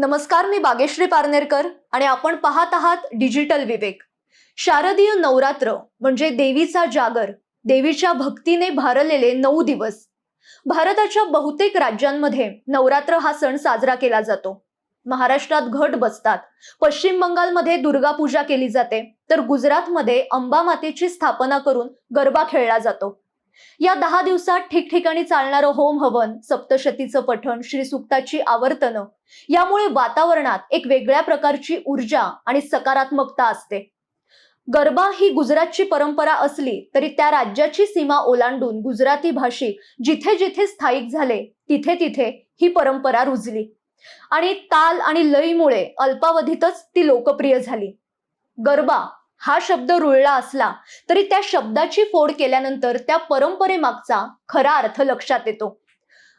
नमस्कार मी बागेश्री पारनेरकर आणि आपण पाहत आहात डिजिटल विवेक. शारदीय नवरात्र म्हणजे देवीचा जागर देवीच्या भक्तीने भारलेले नऊ दिवस. भारताच्या बहुतेक राज्यांमध्ये नवरात्र हा सण साजरा केला जातो. महाराष्ट्रात घट बसतात. पश्चिम बंगालमध्ये दुर्गा पूजा केली जाते. तर गुजरातमध्ये अंबा मातेची स्थापना करून गरबा खेळला जातो. या दहा दिवसात ठिकठिकाणी चालणारं होम हवन सप्तशतीचं पठण श्री सुक्ताची आवर्तनं यामुळे वातावरणात एक वेगळ्या प्रकारची ऊर्जा आणि सकारात्मकता असते. गरबा ही गुजरातची परंपरा असली तरी त्या राज्याची सीमा ओलांडून गुजराती भाषिक जिथे जिथे स्थायिक झाले तिथे तिथे ही परंपरा रुजली. आणि ताल आणि लयीमुळे अल्पावधीतच ती लोकप्रिय झाली. गरबा हा शब्द रुळला असला तरी त्या शब्दाची फोड केल्यानंतर त्या परंपरेमागचा खरा अर्थ लक्षात येतो.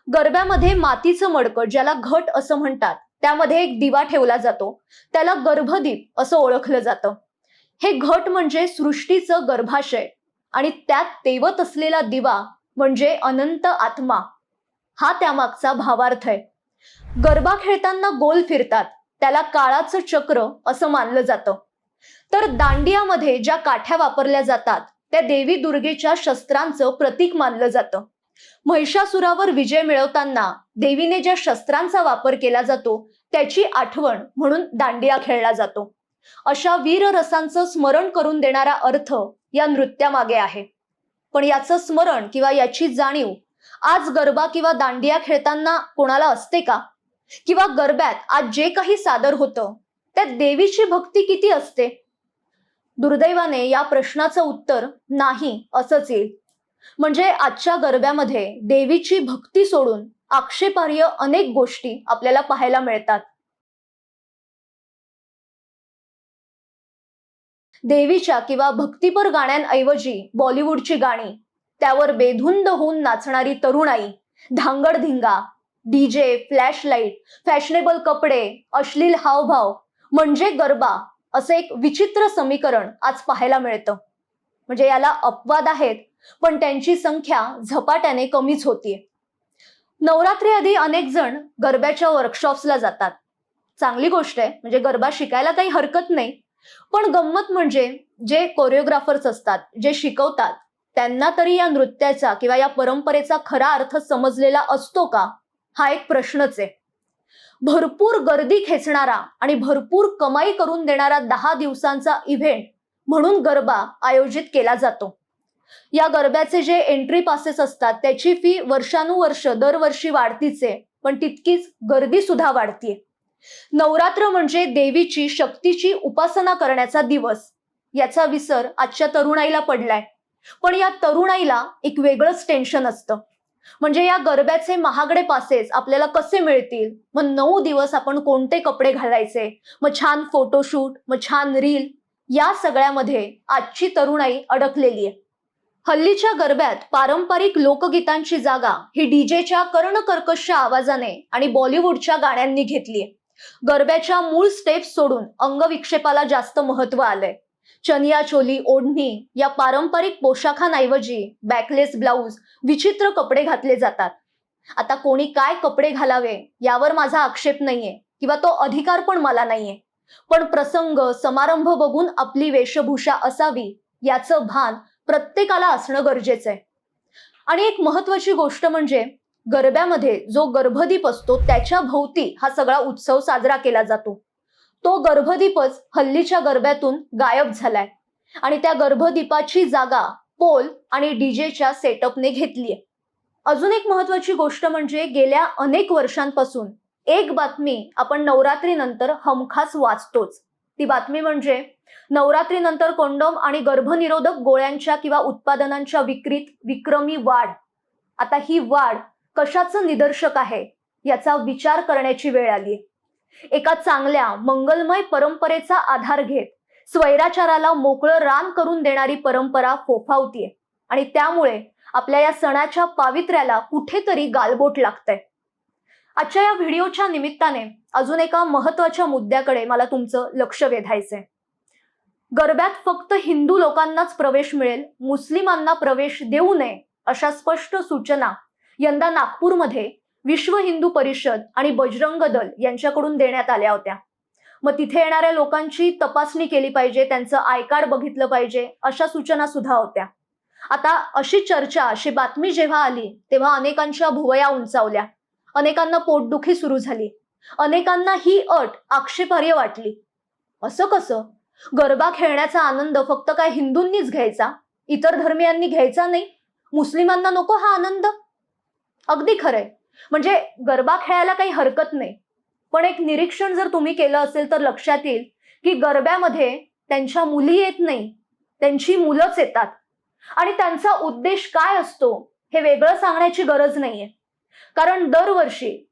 गरब्यामध्ये मातीचं मडकं ज्याला घट असं म्हणतात त्यामध्ये एक दिवा ठेवला जातो. त्याला गर्भदीप असं ओळखलं जातं. हे घट म्हणजे सृष्टीचं गर्भाशय आणि त्यात तेवत असलेला दिवा म्हणजे अनंत आत्मा. हा त्यामागचा भावार्थ आहे. गरबा खेळताना गोल फिरतात त्याला काळाचं चक्र असं मानलं जातं. तर दांडियामध्ये ज्या काठ्या वापरल्या जातात त्या देवी दुर्गेच्या शस्त्रांचं प्रतीक मानलं जातं. महिषासुरावर विजय मिळवताना देवीने ज्या शस्त्रांचा वापर केला जातो त्याची आठवण म्हणून दांडिया खेळला जातो. अशा वीर रसांचं स्मरण करून देणारा अर्थ या नृत्यामागे आहे. पण याचं स्मरण किंवा याची जाणीव आज गरबा किंवा दांडिया खेळताना कोणाला असते का? किंवा गरब्यात आज जे काही सादर होतं त्यात देवीची भक्ती किती असते? दुर्दैवाने या प्रश्नाचं उत्तर नाही असंच येईल. म्हणजे आजच्या गरब्यामध्ये देवीची भक्ती सोडून आक्षेपार्ह अनेक गोष्टी आपल्याला पाहायला मिळतात. देवीच्या किंवा भक्तीपर गाण्यांऐवजी बॉलिवूडची गाणी त्यावर बेधुंद होऊन नाचणारी तरुणाई धांगडधिंगा डीजे फ्लॅश लाइट फॅशनेबल कपडे अश्लील हावभाव म्हणजे गरबा असं एक विचित्र समीकरण आज पाहायला मिळतं. म्हणजे याला अपवाद आहेत पण त्यांची संख्या झपाट्याने कमीच होतीये. नवरात्री आधी अनेक जण गरब्याच्या वर्कशॉप्सला जातात. चांगली गोष्ट आहे म्हणजे गरबा शिकायला काही हरकत नाही. पण गंमत म्हणजे जे कोरिओग्राफर्स असतात जे शिकवतात त्यांना तरी या नृत्याचा किंवा या परंपरेचा खरा अर्थ समजलेला असतो का? हा एक प्रश्नच आहे. भरपूर गर्दी खेचणारा आणि भरपूर कमाई करून देणारा दहा दिवसांचा इव्हेंट म्हणून गरबा आयोजित केला जातो. या गरब्याचे जे एंट्री पासेस असतात त्याची फी वर्षानुवर्ष दरवर्षी वाढतीचे पण तितकीच गर्दी सुद्धा वाढतीये. नवरात्र म्हणजे देवीची शक्तीची उपासना करण्याचा दिवस. याचा विसर आजच्या तरुणाईला पडलाय. पण या तरुणाईला एक वेगळंच टेन्शन असतं. म्हणजे या गरब्याचे महागडे पासेस आपल्याला कसे मिळतील? मग नऊ दिवस आपण कोणते कपडे घालायचे? मग छान फोटोशूट मग छान रील या सगळ्यामध्ये आजची तरुणाई अडकलेली आहे. हल्लीच्या गरब्यात पारंपरिक लोकगीतांची जागा ही डीजेच्या कर्णकर्कश आवाजाने आणि बॉलिवूडच्या गाण्यांनी घेतलीय गरब्याच्या मूळ स्टेप्स सोडून अंगविक्षेपाला जास्त महत्त्व आलंय. चनिया चोली ओढणी या पारंपरिक पोशाखांऐवजी बॅकलेस ब्लाऊज विचित्र कपडे घातले जातात. आता कोणी काय कपडे घालावे यावर माझा आक्षेप नाहीये किंवा तो अधिकार पण मला नाहीये. पण प्रसंग समारंभ बघून आपली वेशभूषा असावी याचं भान प्रत्येकाला असणं गरजेचं आहे आणि एक महत्वाची गोष्ट म्हणजे गरब्यामध्ये जो गर्भदीप असतो त्याच्या भोवती हा सगळा उत्सव साजरा केला जातो. तो गर्भदीपच हल्लीच्या गरब्यातून गायब झालाय. आणि त्या गर्भदीपाची जागा पोल आणि डीजेच्या सेटअपने घेतलीय. अजून एक महत्वाची गोष्ट म्हणजे गेल्या अनेक वर्षांपासून एक बातमी आपण नवरात्रीनंतर हमखास वाचतोच. ती बातमी म्हणजे नवरात्रीनंतर कोंडोम आणि गर्भनिरोधक गोळ्यांच्या किंवा उत्पादनांच्या विक्रीत विक्रमी वाढ. आता ही वाढ कशाचं निदर्शक आहे याचा विचार करण्याची वेळ आली एका चांगल्या मंगलमय परंपरेचा आधार घेत स्वैराचाराला मोकळं रान करून देणारी परंपरा फोफावतीये. आणि त्यामुळे आपल्या या सणाच्या पावित्र्याला कुठेतरी गालबोट लागतंय. आजच्या या व्हिडिओच्या निमित्ताने अजून एका महत्त्वाच्या मुद्द्याकडे मला तुमचं लक्ष वेधायचंय. गरब्यात फक्त हिंदू लोकांनाच प्रवेश मिळेल मुस्लिमांना प्रवेश देऊ नये अशा स्पष्ट सूचना यंदा नागपूरमध्ये विश्व हिंदू परिषद आणि बजरंग दल यांच्याकडून देण्यात आल्या होत्या. मग तिथे येणाऱ्या लोकांची तपासणी केली पाहिजे त्यांचं आय कार्ड बघितलं पाहिजे अशा सूचना सुद्धा होत्या. आता अशी चर्चा अशी बातमी जेव्हा आली तेव्हा अनेकांच्या भुवया उंचावल्या. अनेकांना पोटदुखी सुरू झाली. अनेकांना ही अट आक्षेपार्ह वाटली. असं कसं? गरबा खेळण्याचा आनंद फक्त काय हिंदूंनीच घ्यायचा? इतर धर्मियांनी घ्यायचा नाही? मुस्लिमांना नको हा आनंद? अगदी खरंय. म्हणजे गरबा खेळायला काही हरकत नाही. पण एक निरीक्षण जर तुम्ही केलं असेल तर लक्षात येईल की गरब्यामध्ये त्यांच्या मुली येत नाही त्यांची मुलंच येतात. आणि त्यांचा उद्देश काय असतो हे वेगळं सांगण्याची गरज नाहीये. कारण दरवर्षी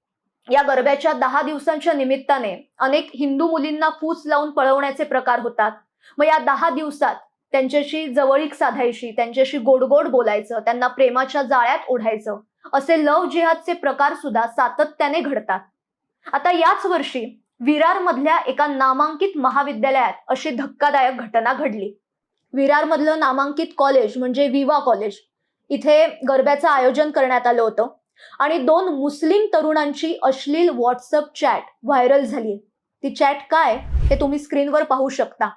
या गरब्याच्या दहा दिवसांच्या निमित्ताने अनेक हिंदू मुलींना फूस लावून पळवण्याचे प्रकार होतात. मग या दहा दिवसात त्यांच्याशी जवळीक साधायची त्यांच्याशी गोडगोड बोलायचं त्यांना प्रेमाच्या जाळ्यात ओढायचं. असे लव जिहादचे प्रकार सुद्धा सातत्याने घडतात. आता याच वर्षी विरार मधल्या एका नामांकित महाविद्यालयात अशी धक्कादायक घटना घडली. विरार मधलं नामांकित कॉलेज म्हणजे विवा कॉलेज इथे गरब्याचं आयोजन करण्यात आलं होतं आणि दोन मुस्लिम तरुणांची अश्लील व्हॉट्सअप चॅट व्हायरल झाली. ती चॅट काय हे तुम्ही स्क्रीनवर पाहू शकता.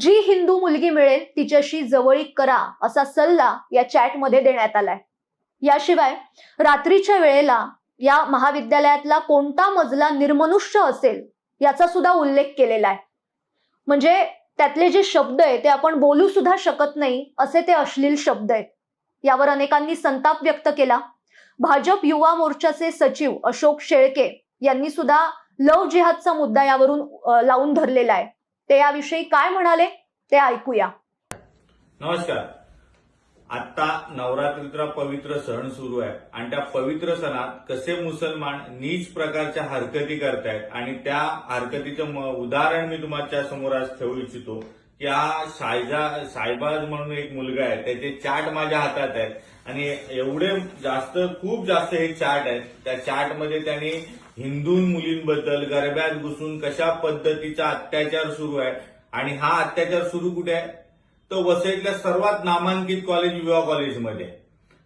जी हिंदू मुलगी मिळेल तिच्याशी जवळीक करा असा सल्ला या चॅटमध्ये देण्यात आलाय. याशिवाय रात्रीच्या वेळेला या महाविद्यालयातला कोणता मजला निर्मनुष्य असेल याचा सुद्धा उल्लेख केलेला आहे. म्हणजे त्यातले जे शब्द आहे ते आपण बोलू सुद्धा शकत नाही असे ते अश्लील शब्द आहेत. यावर अनेकांनी संताप व्यक्त केला. भाजप युवा मोर्चाचे सचिव अशोक शेळके यांनी सुद्धा लव जिहादचा मुद्दा यावरून लावून धरलेला आहे. ते याविषयी काय म्हणाले ते ऐकूया. नमस्कार. आता नवरात्रीचा पवित्र सण सुरू आहे. आणि त्या पवित्र सणात कसे मुसलमान नीच प्रकारच्या हरकती करतायत आणि त्या हरकतीचं उदाहरण मी तुमच्यासमोर आज ठेवू इच्छितो की हा सायजा सायबाज म्हणून एक मुलगा आहे. त्याचे चाट माझ्या हातात आहेत. आणि एवढे जास्त खूप जास्त हे चाट आहेत. त्या चाटमध्ये त्यांनी हिंदू मुलींबद्दल गरब्यात घुसून कशा पद्धतीचा अत्याचार सुरू आहे. आणि हा अत्याचार सुरू कुठे आहे? तो वसईतल्या सर्वात नामांकित कॉलेज विवा कॉलेजमध्ये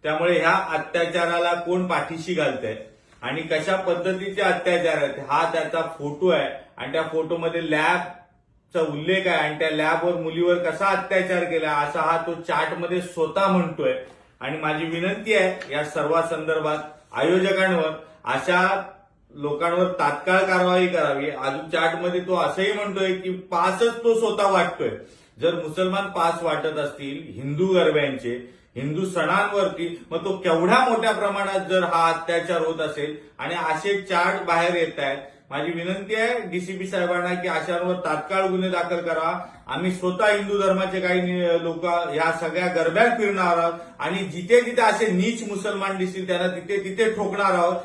त्यामुळे ह्या अत्याचाराला कोण पाठीशी घालतंय? आणि कशा पद्धतीचे अत्याचार आहेत? हा त्याचा फोटो आहे. आणि त्या फोटोमध्ये लॅबचा उल्लेख आहे. आणि त्या लॅबवर मुलीवर कसा अत्याचार केला? असा हा तो चार्टमध्ये स्वतः म्हणतोय. आणि माझी विनंती आहे या सर्व संदर्भात आयोजकांवर अशा लोकांवर तात्काळ कारवाई करावी. अजून चार्टमध्ये तो असंही म्हणतोय की पासच तो स्वतः वाटतोय. जर मुसलमान पास वाटत असतील हिंदू गरब्यांचे हिंदू सणांवरती मग तो केवढ्या मोठ्या प्रमाणात जर हा अत्याचार होत असेल आणि असे चार्ट बाहेर येत आहेत माझी विनंती आहे डीसीपी साहेबांना की अशांवर तात्काळ गुन्हे दाखल करा. आम्ही स्वतः हिंदू धर्माचे काही लोक या सगळ्या गरब्यात फिरणार आहोत आणि जिथे जिथे असे नीच मुसलमान दिसतील त्यांना तिथे तिथे ठोकणार आहोत.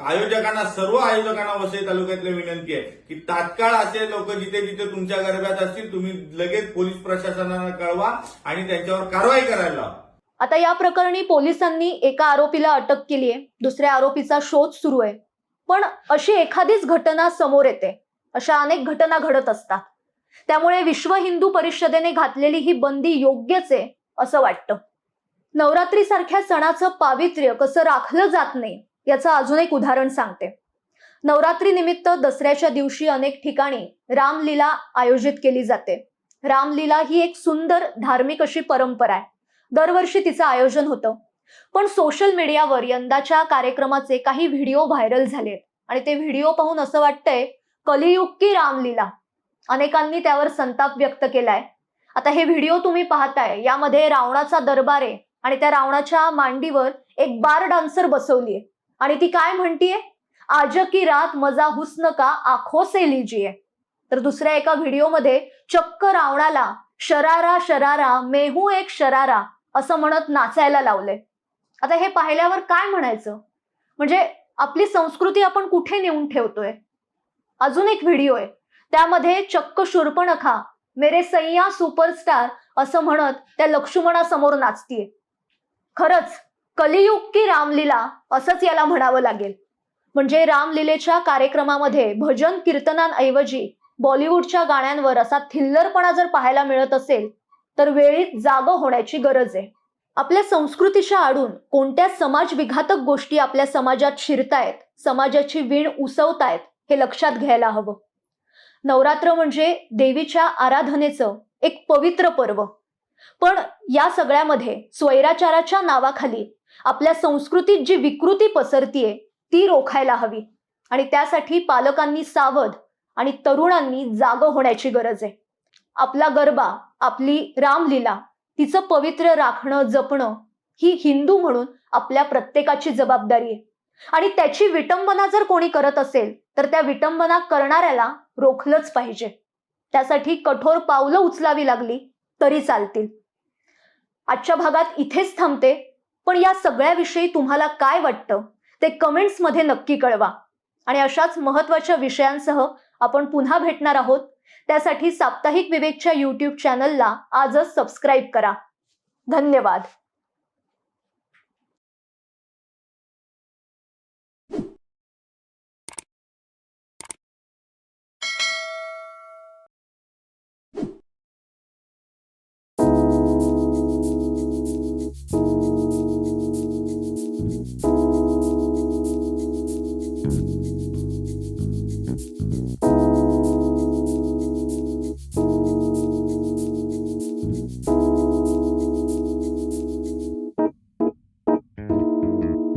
आयोजकांना सर्व आयोजकांना वसई तालुक्यातली विनंती आहे की तात्काळ असे लोक जिथे जिथे तुमच्या गरब्यात असतील तुम्ही लगेच पोलीस प्रशासनाला कळवा आणि त्यांच्यावर कारवाई करायला आता या प्रकरणी पोलिसांनी एका आरोपीला अटक केली आहे दुसऱ्या आरोपीचा शोध सुरू आहे. पण अशी एखादीच घटना समोर येते. अशा अनेक घटना घडत असतात. त्यामुळे विश्व हिंदू परिषदेने घातलेली ही बंदी योग्यच आहे असं वाटतं. नवरात्रीसारख्या सणाचं पावित्र्य कसं राखलं जात नाही याचं अजून एक उदाहरण सांगते. नवरात्री निमित्त दसऱ्याच्या दिवशी अनेक ठिकाणी रामलीला आयोजित केली जाते. रामलीला ही एक सुंदर धार्मिक अशी परंपरा आहे. दरवर्षी तिचं आयोजन होतं. पण सोशल मीडियावर यंदाच्या कार्यक्रमाचे काही व्हिडिओ व्हायरल झालेत. आणि ते व्हिडिओ पाहून असं वाटतंय कलियुग की रामलीला. अनेकांनी त्यावर संताप व्यक्त केलाय. आता हे व्हिडिओ तुम्ही पाहताय यामध्ये रावणाचा दरबार आहे आणि त्या रावणाच्या मांडीवर एक बार डान्सर बसवलीये. आणि ती काय म्हणतीये? आज की रात मजा हुस्न का आखो से लिजिये तर दुसऱ्या एका व्हिडिओमध्ये चक्क रावणाला शरारा शरारा मेहू एक शरारा असं म्हणत नाचायला लावलंय. आता हे पाहिल्यावर काय म्हणायचं? म्हणजे आपली संस्कृती आपण कुठे नेऊन ठेवतोय? अजून एक व्हिडिओ आहे. त्यामध्ये चक्क शूर्पणखा मेरे सय्या सुपरस्टार असं म्हणत त्या लक्ष्मणासमोर नाचतीये. खरंच कलियुग की रामलीला असंच याला म्हणावं लागेल. म्हणजे रामलीलेच्या कार्यक्रमामध्ये भजन कीर्तनांऐवजी बॉलिवूडच्या गाण्यांवर असा थिल्लरपणा जर पाहायला मिळत असेल तर वेळीत जाग होण्याची गरज आहे. आपल्या संस्कृतीच्या आडून कोणत्या समाज विघातक गोष्टी आपल्या समाजात शिरतायत समाजाची वीण उसवतायत हे लक्षात घ्यायला हवं. नवरात्र म्हणजे देवीच्या आराधनेचं एक पवित्र पर्व. पण या सगळ्यामध्ये स्वैराचाराच्या नावाखाली आपल्या संस्कृतीत जी विकृती पसरतीये ती रोखायला हवी. आणि त्यासाठी पालकांनी सावध आणि तरुणांनी जाग होण्याची गरज आहे. आपला गरबा आपली रामलीला तिचं पवित्र राखणं जपणं ही हिंदू म्हणून आपल्या प्रत्येकाची जबाबदारी आहे. आणि त्याची विटंबना जर कोणी करत असेल तर त्या विटंबना करणाऱ्याला रोखलंच पाहिजे. त्यासाठी कठोर पावलं उचलावी लागली तरी चालतील. आजच्या भागात इथेच थांबते पण या सगळ्याविषयी तुम्हाला काय वाटतं ते कमेंट्समध्ये नक्की कळवा. आणि अशाच महत्त्वाच्या विषयांसह आपण पुन्हा भेटणार आहोत. त्यासाठी साप्ताहिक विवेकच्या यूट्यूब चॅनलला आजच सबस्क्राईब करा. धन्यवाद.